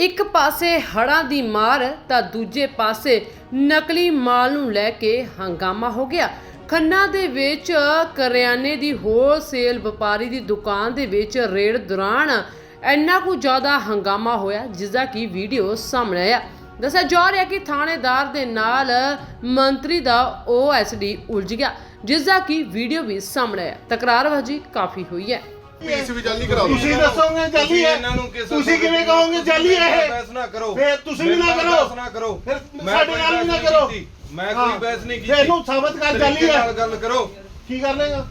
ਇੱਕ ਪਾਸੇ ਹੜ੍ਹਾਂ ਦੀ ਮਾਰ, ਤਾਂ ਦੂਜੇ ਪਾਸੇ ਨਕਲੀ ਮਾਲ ਨੂੰ ਲੈ ਕੇ ਹੰਗਾਮਾ ਹੋ ਗਿਆ। ਖੰਨਾ ਦੇ ਵਿੱਚ ਕਰਿਆਨੇ ਦੀ ਹੋਲਸੇਲ ਵਪਾਰੀ ਦੀ ਦੁਕਾਨ ਦੇ ਵਿੱਚ ਰੇਡ ਦੌਰਾਨ ਇੰਨਾ ਕੁ ਜ਼ਿਆਦਾ ਹੰਗਾਮਾ ਹੋਇਆ ਜਿਸ ਦਾ ਕਿ ਵੀਡੀਓ ਸਾਹਮਣੇ ਆਇਆ। ਦੱਸਿਆ ਜਾ ਰਿਹਾ ਕਿ ਥਾਣੇਦਾਰ ਦੇ ਨਾਲ ਮੰਤਰੀ ਦਾ ਓਐਸਡੀ ਉਲਝ ਗਿਆ ਜਿਸ ਦਾ ਕਿ ਵੀਡੀਓ ਵੀ ਸਾਹਮਣੇ ਆਇਆ। ਤਕਰਾਰਬਾਜ਼ੀ ਕਾਫੀ ਹੋਈ ਹੈ। ਪੀਸ ਵੀ ਜਾਲੀ ਕਰਾ ਤੁਸੀਂ ਦੱਸੋਗੇ ਜਾਲੀ ਹੈ? ਇਹਨਾਂ ਨੂੰ ਕਿਸ ਤੁਸੀਂ ਕਿਵੇਂ ਕਹੋਗੇ ਜਾਲੀ ਹੈ? ਇਹ ਬਹਿਸ ਨਾ ਕਰੋ। ਫਿਰ ਤੁਸੀਂ ਵੀ ਨਾ ਮੇਰੇ ਨਾਲ ਕਰੋ। ਬਹਿਸ ਨਾ ਕਰੋ। ਫਿਰ ਮੈਂ ਸਾਡੇ ਕੋਈ ਨਾਲ ਵੀ ਨਾ ਬਹਿਸ ਕਰੋ। ਕੀਤੀ। ਮੈਂ ਕੋਈ ਬਹਿਸ ਨਹੀਂ ਕੀਤੀ। ਫਿਰ ਇਹਨੂੰ ਸਾਬਤ ਕਰ ਜਾਲੀ ਤਰੀਕੇ ਹੈ। ਨਾਲ ਗੱਲ ਕਰੋ। ਕੀ ਕਰ ਲੇਗਾ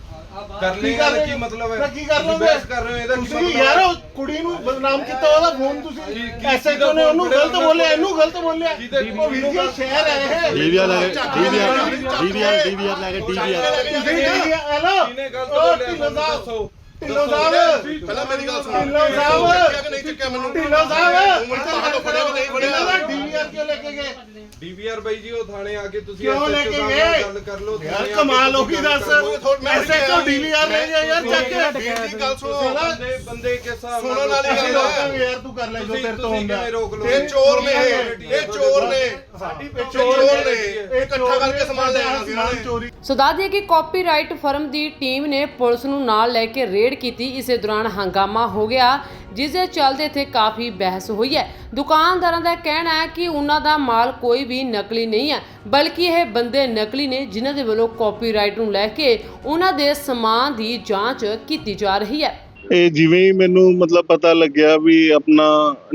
ਕਰ ਕੀ ਲੇਗਾ ਕਰ ਤਾਂ ਲੇਗਾ? ਕੀ ਮਤਲਬ ਹੈ? ਤਾਂ ਕੀ ਕਰ ਤੁਸੀਂ ਲਓਗੇ? ਬਹਿਸ ਕਰ ਰਹੇ ਹੋ ਇਹਦਾ ਕੀ ਤੁਸੀਂ ਮਤਲਬ ਯਾਰ ਕੁੜੀ ਨੂੰ ਬਦਨਾਮ ਕੀਤਾ ਉਹਦਾ ਫੋਨ ਤੁਸੀਂ ਕੀ- ਕੀ- ਐਸਐਚਓ ਨੇ? ਕਿਹਦਾ ਉਹਨੂੰ ਫੋਨ ਗਲਤ ਕਿਹੜਾ ਬੋਲਿਆ ਇਹਨੂੰ ਗਲਤ ਬੋਲਿਆ। ਕਿਹਦੇ- ਉਹ ਵੀਰ ਜੀ ਸ਼ਹਿਰ ਹੈ ਇਹ। ਡੀਵੀਆਰ ਲੈ ਕੇ ਡੀਵੀਆਰ ਡੀਵੀਆਰ ਡੀਵੀਆਰ ਲੈ ਕੇ ਡੀਵੀਆਰ। ਤੁਸੀਂ ਹੈਲੋ। ਕਿਹਨੇ ਗਲਤ ਉਹ ਬੋਲਿਆ? ਢਿੱਲੋਂ ਮੈਨੂੰ ਸਾਹਿਬ ਦੱਸੋ। ਢਿੱਲੋਂ ਦੱਸੋ। ਸਾਹਿਬ। ਪਹਿਲਾਂ ਮੇਰੀ ਗੱਲ ਸੁਣੋ। ਢਿੱਲੋਂ ਸਾਹਿਬ। ਚੱਕਿਆ ਕਿ ਨਹੀਂ ਚੱਕਿਆ ਮੈਨੂੰ? ਢਿੱਲੋਂ ਸਾਹਿਬ। ਮੈਨੂੰ ਤਾਂ ਤੋਂ ਫੜਿਆ ਕਿ ਨਹੀਂ ਫੜਿਆ। ਡੀਵੀਆਰ ਕਿਉਂ ਲੈ ਕੇ ਗਏ? ਡੀਵੀਆਰ ਬਾਈ ਜੀ ਉਹ ਥਾਣੇ ਆ ਕੇ ਤੁਸੀਂ ਕਿਉਂ ਲੈ SHO ਕੇ ਸਾਹਿਬ ਗਏ? ਨਾਲ ਗੱਲ ਕਰ ਲਓ ਯਾਰ ਥਾਣੇ ਆ ਕੇ ਕਮਾਲ ਹੋ ਤੁਸੀਂ ਗਈ ਗੱਲ ਦੱਸ। ਕਰ ਲਓ। ਐਸਐਚਓ ਡੀਵੀਆਰ ਲੈ ਗਿਆ ਯਾਰ ਚੱਕ ਕੇ। ਮੇਰੀ ਗੱਲ ਸੁਣੋ। ਬੰਦੇ ਬੰਦੇ ਕੇ ਹਿਸਾਬ ਨਾਲ ਸੁਣਨ ਵਾਲੀ ਅਸੀਂ ਗੱਲ ਰੋਕਾਂਗੇ ਯਾਰ ਤੂੰ ਕਰ ਲੈ ਜੋ ਤੁਸੀਂ- ਤੇਰੇ ਤੋਂ ਤੁਸੀਂ ਹੁੰਦਾ। ਕਿਵੇਂ ਰੋਕ ਲਓ? ਇਹ ਚੋਰ ਨੇ। ਇਹ ਇਹ ਚੋਰ ਨੇ। ਸਾਡੀ ਇਹ ਚੋਰ ਨੇ। ਇਹ ਇਕੱਠਾ ਕਰਕੇ ਸਮਾਨ ਲੈ ਆਣਾ ਸੀ ਇਹਨਾਂ ਨੇ। ਚੋਰੀ। ਸੋ ਦੱਸ ਦਈਏ ਕਿ ਕਾਪੀਰਾਈਟ ਫਰਮ ਦੀ ਟੀਮ ਨੇ ਪੁਲਿਸ ਨੂੰ ਨਾਲ ਲੈ ਕੇ ਰੇਡ ਕੀਤੀ। ਇਸੇ ਦੌਰਾਨ ਹੰਗਾਮਾ ਹੋ ਗਿਆ, ਜਿਸ ਦੇ ਚੱਲਦੇ ਇੱਥੇ ਕਾਫੀ ਬਹਿਸ ਹੋਈ ਹੈ। ਦੁਕਾਨਦਾਰਾਂ ਦਾ ਕਹਿਣਾ ਹੈ ਕਿ ਉਹਨਾਂ ਦਾ ਮਾਲ ਕੋਈ ਵੀ ਨਕਲੀ ਨਹੀਂ ਹੈ, ਬਲਕਿ ਇਹ ਬੰਦੇ ਨਕਲੀ ਨੇ ਜਿਨ੍ਹਾਂ ਦੇ ਵੱਲੋਂ ਕਾਪੀਰਾਈਟ ਨੂੰ ਲੈ ਕੇ ਉਹਨਾਂ ਦੇ ਸਮਾਨ ਦੀ ਜਾਂਚ ਕੀਤੀ ਜਾ ਰਹੀ ਹੈ। ਇਹ ਜਿਵੇਂ ਹੀ ਮੈਨੂੰ ਮਤਲਬ ਪਤਾ ਲੱਗਿਆ ਵੀ ਆਪਣਾ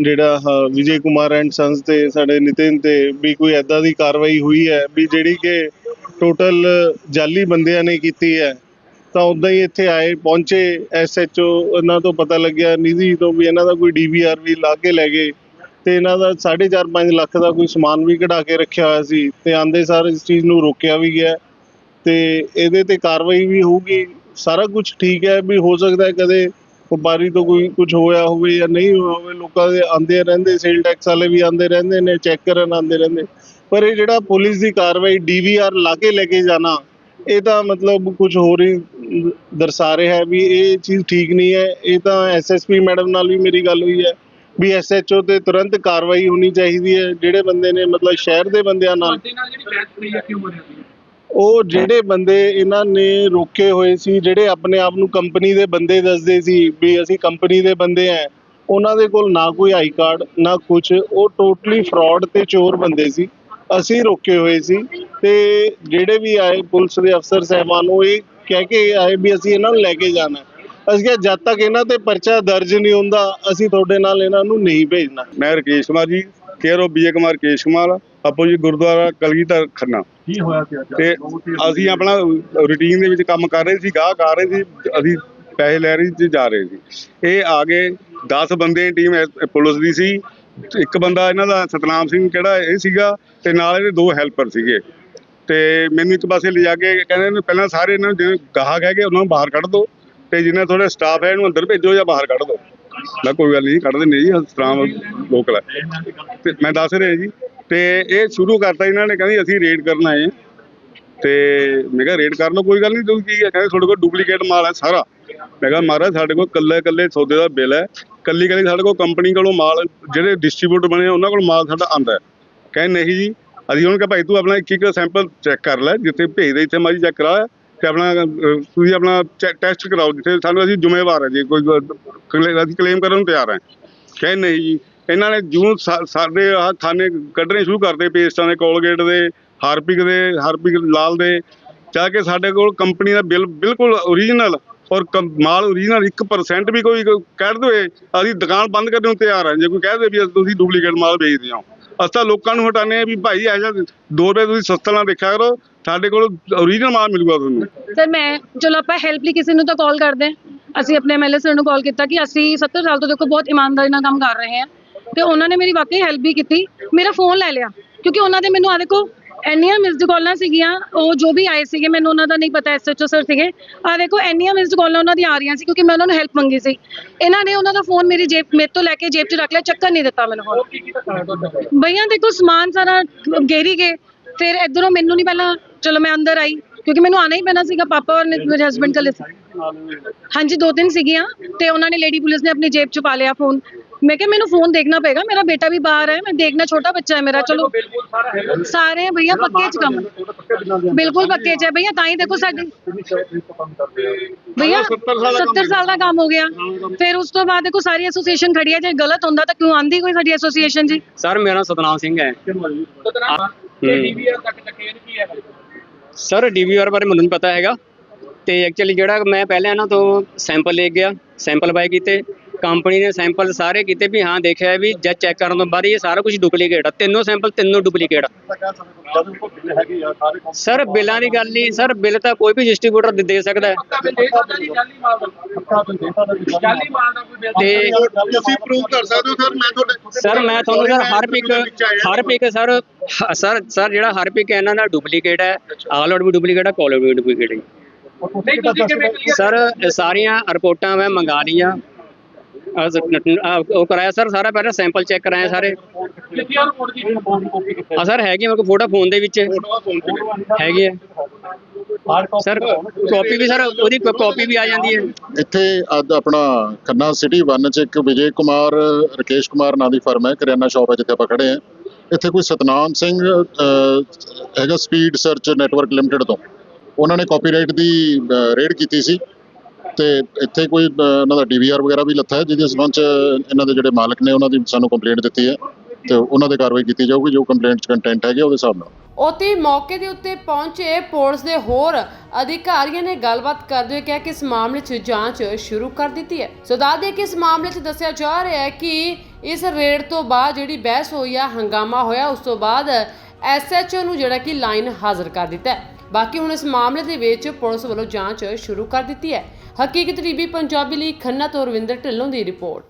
ਜਿਹੜਾ ਵਿਜੇ ਕੁਮਾਰ ਐਂਡ ਸੰਸ ਤੇ ਸਾਡੇ ਨਿਤਿਨ ਤੇ ਵੀ ਕੋਈ ਐਦਾਂ ਦੀ ਕਾਰਵਾਈ ਹੋਈ ਹੈ ਵੀ ਜਿਹੜੀ ਕਿ ਟੋਟਲ ਜਾਲੀ ਬੰਦਿਆਂ ਨੇ ਕੀਤੀ ਹੈ। ਤਾਂ ਉਦਾਂ ਹੀ ਇੱਥੇ ਆਏ, ਪਹੁੰਚੇ ਐਸਐਚਓ ਇਹਨਾਂ ਤੋਂ ਪਤਾ ਲੱਗਿਆ, ਨਿਧੀ ਤੋਂ ਵੀ ਇਹਨਾਂ ਦਾ ਕੋਈ ਡੀਵੀਆਰ ਵੀ ਲਾ ਕੇ ਲੈ ਗਏ ਤੇ ਇਹਨਾਂ ਦਾ 4.5 5 ਲੱਖ ਦਾ ਕੋਈ ਸਮਾਨ ਵੀ ਕਢਾ ਕੇ ਰੱਖਿਆ ਹੋਇਆ ਸੀ ਤੇ ਆਂਦੇ ਸਾਰ ਇਸ ਚੀਜ਼ ਨੂੰ ਰੋਕਿਆ ਵੀ ਗਿਆ ਤੇ ਇਹਦੇ ਤੇ ਕਾਰਵਾਈ ਵੀ ਹੋਊਗੀ, ਸਾਰਾ ਕੁਝ ਠੀਕ ਹੈ ਵੀ ਹੋ ਸਕਦਾ ਹੈ ਕਦੇ ਵਪਾਰੀ ਤੋਂ ਕੋਈ ਕੁਝ ਹੋਇਆ ਹੋਵੇ ਜਾਂ ਨਹੀਂ ਹੋਇਆ ਹੋਵੇ, ਲੋਕਾਂ ਦੇ ਆਂਦੇ ਰਹਿੰਦੇ ਸੇਲ ਟੈਕਸ ਵਾਲੇ ਵੀ ਆਂਦੇ ਰਹਿੰਦੇ ਨੇ ਚੈੱਕ ਕਰਨ ਆਂਦੇ ਰਹਿੰਦੇ, ਪਰ ਇਹ ਜਿਹੜਾ ਪੁਲਿਸ ਦੀ ਕਾਰਵਾਈ ਡੀਵੀਆਰ ਲਾ ਕੇ ਲੈ ਕੇ ਜਾਣਾ ਇਹ ਤਾਂ ਮਤਲਬ ਕੁਝ ਹੋਰ ਹੀ ਦਰਸਾ ਰਿਹਾ ਹੈ ਵੀ ਇਹ ਚੀਜ਼ ਠੀਕ ਨਹੀਂ ਹੈ ਇਹ ਤਾਂ ਐਸਐਸਪੀ ਮੈਡਮ ਨਾਲ ਵੀ ਮੇਰੀ ਗੱਲ ਹੋਈ ਹੈ ਵੀ ਐਸਐਚਓ ਤੇ ਤੁਰੰਤ ਕਾਰਵਾਈ ਹੋਣੀ ਚਾਹੀਦੀ ਹੈ ਜਿਹੜੇ ਬੰਦੇ ਨੇ ਮਤਲਬ ਸ਼ਹਿਰ ਦੇ ਬੰਦਿਆਂ ਨਾਲ ਉਹ ਜਿਹੜੇ ਬੰਦੇ ਇਹਨਾਂ ਨੇ ਰੋਕੇ ਹੋਏ ਸੀ ਜਿਹੜੇ ਆਪਣੇ ਆਪ ਨੂੰ ਕੰਪਨੀ ਦੇ ਬੰਦੇ ਦੱਸਦੇ ਸੀ ਵੀ ਅਸੀਂ ਕੰਪਨੀ ਦੇ ਬੰਦੇ ਆ ਉਹਨਾਂ ਦੇ ਕੋਲ ਨਾ ਕੋਈ ਆਈ ਕਾਰਡ ਨਾ ਕੁਝ ਉਹ ਟੋਟਲੀ ਫਰਾਡ ਤੇ ਚੋਰ ਬੰਦੇ ਸੀ। ਅਸੀਂ ਰੋਕੇ ਹੋਏ ਸੀ ਤੇ ਜਿਹੜੇ ਵੀ ਆਏ ਪੁਲਿਸ ਦੇ ਅਫਸਰ ਸਹਿਬਾਨ ਉਹ ਇਹ ਕਹਿ ਕੇ ਆਏ ਵੀ ਅਸੀਂ ਇਹਨਾਂ ਨੂੰ ਲੈ ਕੇ ਜਾਣਾ। ਅਸੀਂ ਕਿਹਾ ਜਦ ਤੱਕ ਇਹਨਾਂ ਤੇ ਪਰਚਾ ਦਰਜ ਨਹੀਂ ਹੁੰਦਾ ਅਸੀਂ ਤੁਹਾਡੇ ਨਾਲ ਇਹਨਾਂ ਨੂੰ ਨਹੀਂ ਭੇਜਣਾ। ਮੈਂ Rakesh Kumar ji care of B A Kumar ਕੇਸ਼ ਕੁਮਾਰ ਆਪੋ ਜੀ ਗੁਰਦੁਆਰਾ ਕਲਗੀਧਰ ਖੰਨਾ। ਕੀ ਹੋਇਆ ਤੇ ਅਸੀਂ ਆਪਣਾ ਰੂਟੀਨ ਦੇ ਵਿੱਚ ਕੰਮ ਕਰ ਰਹੇ ਸੀ ਗਾਹਕ ਆ ਰਹੇ ਸੀ ਅਸੀਂ ਪੈਸੇ ਲੈ ਰਹੇ ਸੀ ਜਾ ਰਹੇ ਸੀ। ਇਹ ਆ ਗਏ 10 ਬੰਦੇ ਟੀਮ ਪੁਲਿਸ ਦੀ ਸੀ ਇੱਕ ਬੰਦਾ ਇਹਨਾਂ ਦਾ ਸਤਨਾਮ ਸਿੰਘ ਕਿਹੜਾ ਇਹ ਸੀਗਾ ਤੇ ਨਾਲ ਇਹਦੇ ਦੋ ਹੈਲਪਰ ਸੀਗੇ। ਤੇ ਮੈਨੂੰ ਇੱਕ ਪਾਸੇ ਲਿਜਾ ਕੇ ਕਹਿੰਦੇ ਨੇ ਪਹਿਲਾਂ ਸਾਰੇ ਇਹਨਾਂ ਨੂੰ ਜਿਹੜੇ ਗਾਹਕ ਹੈਗੇ ਉਹਨਾਂ ਨੂੰ ਬਾਹਰ ਕੱਢ ਦਿਓ ਤੇ ਜਿੰਨਾ ਥੋੜਾ ਸਟਾਫ ਹੈ ਇਹਨੂੰ ਅੰਦਰ ਭੇਜੋ ਜਾਂ ਬਾਹਰ ਕੱਢ ਦਿਓ ਮੈਂ ਕੋਈ ਗੱਲ ਨਹੀਂ, ਕੱਢ ਦਿੰਦੇ ਜੀ ਸਤਨਾਮ ਲੋਕਲ ਹੈ। ਤੇ ਮੈਂ ਦੱਸ ਰਿਹਾ ਜੀ, ਤੇ ਇਹ ਸ਼ੁਰੂ ਕਰਤਾ ਇਹਨਾਂ ਨੇ, ਕਹਿੰਦੇ ਅਸੀਂ ਰੇਡ ਕਰਨ ਆਏ ਹਾਂ। ਤੇ ਮੈਂ ਕਿਹਾ ਰੇਡ ਕਰ ਲਓ ਕੋਈ ਗੱਲ ਨਹੀਂ, ਤੁਸੀਂ ਕੀ ਕਹਿੰਦੇ ਤੁਹਾਡੇ ਕੋਲ ਡੁਪਲੀਕੇਟ ਮਾਲ ਹੈ ਸਾਰਾ। ਮੈਂ ਕਿਹਾ ਮਹਾਰਾਜ ਸਾਡੇ ਕੋਲ ਕੱਲੇ ਕੱਲੇ ਸੌਦੇ ਦਾ ਬਿੱਲ ਹੈ। ਕੱਲੀ ਕੱਲੀ ਸਾਡੇ ਕੋਲ ਕੰਪਨੀ ਕੋਲੋਂ ਮਾਲ ਜਿਹੜੇ ਡਿਸਟ੍ਰੀਬਿਊਟਰ ਬਣੇ ਆ, ਉਹਨਾਂ ਕੋਲ ਮਾਲ ਸਾਡਾ ਆਂਦਾ ਹੈ। ਕਹਿੰਦੇ ਨਹੀਂ ਜੀ ਅਸੀਂ ਉਹਨਾਂ ਕਿਹਾ ਭਾਈ ਤੂੰ ਆਪਣਾ ਇੱਕ ਇੱਕ ਸੈਂਪਲ ਚੈੱਕ ਕਰ ਲੈ ਜਿੱਥੇ ਭੇਜਦੇ ਇੱਥੇ ਮਾਰੀ ਚੈੱਕ ਕਰਾ ਤੇ ਆਪਣਾ ਤੁਸੀਂ ਆਪਣਾ ਟੈਸਟ ਕਰਾਓ ਜਿੱਥੇ ਸਾਨੂੰ ਅਸੀਂ ਜ਼ਿੰਮੇਵਾਰ ਹਾਂ ਜੀ ਕੋਈ ਅਸੀਂ ਕਲੇਮ ਕਰਨ ਨੂੰ ਤਿਆਰ ਹਾਂ। ਕਹਿੰਦੇ ਨਹੀਂ ਜੀ ਇਹਨਾਂ ਨੇ ਜੂਨ ਸਾਡੇ ਆਹ ਖਾਨੇ ਕੱਢਣੇ ਸ਼ੁਰੂ ਕਰਦੇ ਪੇਸਟਾਂ ਦੇ ਕੋਲਗੇਟ ਦੇ ਹਾਰਪਿਕ ਦੇ ਹਾਰਪਿਕ ਲਾਲ ਦੇ ਜਾ ਕੇ ਸਾਡੇ ਕੋਲ ਕੰਪਨੀ ਦਾ ਬਿੱਲ ਬਿਲਕੁਲ ਓਰੀਜਨਲ ਔਰ ਕੰ- ਮਾਲ ਓਰੀਜਨਲ 1% ਵੀ ਕੋਈ ਕਹਿ ਦੇਵੇ, ਅਸੀਂ ਦੁਕਾਨ ਬੰਦ ਕਰਨ ਨੂੰ ਤਿਆਰ ਹਾਂ। ਜੇ ਕੋਈ ਕਹਿ ਦੇ ਵੀ ਤੁਸੀਂ ਡੁਪਲੀਕੇਟ ਮਾਲ ਵੇਚਦੇ ਹੋ, ਅਸੀਂ ਤਾਂ ਲੋਕਾਂ ਨੂੰ ਹਟਾਉਂਦੇ ਹਾਂ ਵੀ ਭਾਈ ਇਹ 2 ਰੁਪਏ ਤੁਸੀਂ ਸਸਤਾ ਨਾ ਦੇਖਿਆ ਕਰੋ, ਸਾਡੇ ਕੋਲ ਓਰੀਜਨਲ ਮਾਲ ਮਿਲੂਗਾ ਤੁਹਾਨੂੰ। ਸਰ ਮੈਂ ਚਲੋ ਆਪਾਂ ਹੈਲਪ ਲਈ ਕਿਸੇ ਨੂੰ ਤਾਂ ਕਾਲ ਕਰਦੇ ਹਾਂ। ਅਸੀਂ ਆਪਣੇ ਐਮਐਲਏ ਸਰ ਨੂੰ ਕਾਲ ਕੀਤਾ ਕਿ ਅਸੀਂ 70 ਸਾਲ ਤੋਂ ਦੇਖੋ ਬਹੁਤ ਇਮਾਨਦਾਰੀ ਨਾਲ ਕੰਮ ਕਰ ਰਹੇ ਹਾਂ। ਤੇ ਉਹਨਾਂ ਨੇ ਮੇਰੀ ਵਾਕਈ ਹੈਲਪ ਵੀ ਕੀਤੀ। ਮੇਰਾ ਫੋਨ ਲੈ ਲਿਆ। ਕਿਉਂਕਿ ਉਹਨਾਂ ਦੇ ਮੈਨੂੰ ਆ ਦੇਖੋ ਇੰਨੀਆਂ ਮਿਸਡ ਕਾਲਾਂ ਸੀਗੀਆਂ, ਉਹ ਜੋ ਵੀ ਆਏ ਸੀਗੇ, ਮੈਨੂੰ ਉਹਨਾਂ ਦਾ ਨਹੀਂ ਪਤਾ ਐਸਐਚਓ ਸਰ ਸੀਗੇ। ਆ ਦੇਖੋ, ਇੰਨੀਆਂ ਮਿਸਡ ਕਾਲਾਂ ਉਹਨਾਂ ਦੀਆਂ ਆ ਰਹੀਆਂ ਸੀ, ਕਿਉਂਕਿ ਮੈਂ ਉਹਨਾਂ ਨੂੰ ਹੈਲਪ ਮੰਗੀ ਸੀ। ਇਹਨਾਂ ਨੇ ਉਹਨਾਂ ਦਾ ਫੋਨ ਮੇਰੀ ਜੇਬ, ਮੇਰੇ ਤੋਂ ਲੈ ਕੇ ਜੇਬ 'ਚ ਰੱਖ ਲਿਆ, ਚੱਕਰ ਨਹੀਂ ਦਿੱਤਾ ਮੈਨੂੰ ਫੋਨ ਭਈਆ ਦੇਖੋ, ਸਮਾਨ ਸਾਰਾ ਗੇਰੀ ਗਏ। ਫਿਰ ਇਧਰੋਂ ਮੈਨੂੰ ਨਹੀਂ ਪਹਿਲਾਂ, ਚਲੋ ਮੈਂ ਅੰਦਰ ਆਈ, ਕਿਉਂਕਿ ਮੈਨੂੰ ਆਣਾ ਹੀ ਪੈਣਾ ਸੀਗਾ, ਪਾਪਾ ਔਰ ਮੇਰੇ ਹਸਬੰਡ ਕੱਲੇ ਹਾਂਜੀ, ਦੋ ਤਿੰਨ ਸੀਗੀਆਂ, ਤੇ ਉਹਨਾਂ ਨੇ ਲੇਡੀ ਪੁਲਿਸ ਨੇ ਆਪਣੀ ਜੇਬ ਚ ਪਾ ਲਿਆ ਫੋਨ मैं क्या मैंने फोन देखना पड़ेगा मेरा बेटा भी बाहर है मैं देखना छोटा बच्चा है मेरा चलो सारे भैया पक्के च कम बिल्कुल पक्के च है भैया ताई देखो साडी भैया 70 ਸਾਲ ਦਾ ਕੰਮ ਹੋ ਗਿਆ ਫਿਰ ਉਸ ਤੋਂ ਬਾਅਦ ਦੇਖੋ ਸਾਰੀ ਐਸੋਸੀਏਸ਼ਨ ਖੜੀ ਹੈ ਜੇ ਗਲਤ ਹੁੰਦਾ ਤਾਂ ਕਿਉਂ ਆਂਦੀ ਕੋਈ ਸਾਡੀ ਐਸੋਸੀਏਸ਼ਨ ਜੀ ਸਰ ਮੇਰਾ ਨਾਮ ਸਤਨਾਮ ਸਿੰਘ ਹੈ ਸਰ ਡੀਵੀਆਰ ਬਾਰੇ ਮੈਨੂੰ ਨਹੀਂ ਪਤਾ ਹੈਗਾ ਤੇ ਐਕਚੁਅਲੀ ਜਿਹੜਾ ਮੈਂ ਪਹਿਲਾਂ ਇਹਨਾਂ ਤੋਂ ਸੈਂਪਲ ਲੈ ਗਿਆ ਸੈਂਪਲ ਬਾਈ ਕੀਤੇ ਕੰਪਨੀ ਨੇ ਸੈਂਪਲ ਸਾਰੇ ਕੀਤੇ ਵੀ ਹਾਂ ਦੇਖਿਆ ਵੀ ਜਦ ਚੈੱਕ ਕਰਨ ਤੋਂ ਬਾਅਦ ਇਹ ਸਾਰਾ ਕੁਝ ਡੁਪਲੀਕੇਟ ਆ। ਤਿੰਨੋਂ ਸੈਂਪਲ ਤਿੰਨੋਂ ਡੁਪਲੀਕੇਟ ਸਰ ਬਿੱਲਾਂ ਦੀ ਗੱਲ ਨਹੀਂ ਸਰ ਬਿੱਲ ਤਾਂ ਕੋਈ ਵੀ ਡਿਸਟ੍ਰੀਬਿਊਟਰ ਦੇ ਸਕਦਾ ਹੈ। ਤੇ ਤੁਸੀਂ ਪ੍ਰੂਵ ਕਰ ਸਕਦੇ ਹੋ ਸਰ ਮੈਂ ਤੁਹਾਡੇ ਸਰ ਮੈਂ ਤੁਹਾਨੂੰ ਸਰ ਹਰ ਪਿਕ ਹਰ ਪਿਕ ਸਰ ਸਰ ਸਰ ਜਿਹੜਾ ਹਰ ਪਿਕ ਇਹਨਾਂ ਦਾ ਡੁਪਲੀਕੇਟ ਹੈ। ਆਲ ਆਊਟ ਵੀ ਡੁਪਲੀਕੇਟ ਹੈ ਕਾਲ ਆਊਟ ਵੀ ਡੁਪਲੀਕੇਟ ਹੈ ਸਰ ਸਾਰੀਆਂ ਰਿਪੋਰਟਾਂ ਮੈਂ ਮੰਗਾ ਲਈਆਂ। ਉਹ ਕਰਾਇਆ ਸਰ ਸਾਰਾ ਪਹਿਲਾਂ ਸੈਂਪਲ ਚੈੱਕ ਕਰਾਇਆ ਸਾਰੇ। ਆ ਸਰ ਹੈਗੀ ਮੇਰੇ ਕੋਲ ਫੋਟੋ ਫੋਨ ਦੇ ਵਿੱਚ। ਹੈਗੀ ਹੈ ਸਰ ਕਾਪੀ ਵੀ ਸਰ ਉਹਦੀ ਕਾਪੀ ਵੀ ਆ ਜਾਂਦੀ ਹੈ। ਇੱਥੇ ਅੱਜ ਆਪਣਾ ਖੰਨਾ ਸਿਟੀ 1 ਚ ਇੱਕ ਵਿਜੇ ਕੁਮਾਰ ਰਕੇਸ਼ ਕੁਮਾਰ ਨਾਂ ਦੀ ਫਰਮ ਹੈ ਕਰਿਆਨਾ ਸ਼ਾਪ ਹੈ ਜਿੱਥੇ ਆਪਾਂ ਖੜੇ ਹਾਂ। ਇੱਥੇ ਕੋਈ ਸਤਨਾਮ ਸਿੰਘ ਹੈਗਾ ਸਪੀਡ ਸਰਚ ਨੈਟਵਰਕ ਲਿਮਟਿਡ ਤੋਂ। ਉਹਨਾਂ ਨੇ ਕਾਪੀਰਾਈਟ ਦੀ ਰੇਡ ਕੀਤੀ ਸੀ। ਤੇ ਇੱਥੇ ਕੋਈ ਇਹਨਾਂ ਦਾ ਡੀਵੀਆਰ ਵਗੈਰਾ ਵੀ ਲੱਥਾ ਹੈ, ਜਿਹਦੇ ਸੰਬੰਧ ਚ ਇਹਨਾਂ ਦੇ ਜਿਹੜੇ ਮਾਲਕ ਨੇ ਉਹਨਾਂ ਦੀ ਸਾਨੂੰ ਕੰਪਲੇਂਟ ਦਿੱਤੀ ਹੈ ਤੇ ਉਹਨਾਂ ਦੇ ਕਾਰਵਾਈ ਕੀਤੀ ਜਾਊਗੀ, ਜੋ ਕੰਪਲੇਂਟ ਚ ਕੰਟੈਂਟ ਹੈਗੇ ਉਹਦੇ ਹਿਸਾਬ ਨਾਲ। ਉਤੇ ਮੌਕੇ ਦੇ ਉੱਤੇ ਪਹੁੰਚੇ ਪੁਲਿਸ ਦੇ ਹੋਰ ਅਧਿਕਾਰੀਆਂ ਨੇ ਗੱਲਬਾਤ ਕਰਦੇ ਹੋਏ ਕਿਹਾ ਕਿ ਇਸ ਮਾਮਲੇ 'ਚ ਜਾਂਚ ਸ਼ੁਰੂ ਕਰ ਦਿੱਤੀ ਹੈ। ਸੋ ਦੱਸ ਕਿ ਇਸ ਮਾਮਲੇ 'ਚ ਦੱਸਿਆ ਜਾ ਰਿਹਾ ਹੈ ਕਿ ਇਸ ਰੇਡ ਤੋਂ ਬਾਅਦ ਜਿਹੜੀ ਬਹਿਸ ਹੋਈ ਆ, ਹੰਗਾਮਾ ਹੋਇਆ, ਉਸ ਤੋਂ ਬਾਅਦ ਐਸਐਚਓ ਨੂੰ ਜਿਹੜਾ ਕਿ ਲਾਈਨ ਹਾਜ਼ਰ ਕਰ ਦਿੱਤਾ ਹੈ। ਬਾਕੀ ਹੁਣ ਇਸ ਮਾਮਲੇ ਦੇ ਵਿੱਚ ਪੁਲਿਸ ਵੱਲੋਂ ਜਾਂਚ ਸ਼ੁਰੂ ਕਰ ਦਿੱਤੀ ਹੈ। ਹਕੀਕਤ ਟੀਵੀ ਪੰਜਾਬੀ ਲਈ ਖੰਨਾ ਤੋਂ ਰਵਿੰਦਰ ਢਿੱਲੋਂ ਦੀ ਰਿਪੋਰਟ।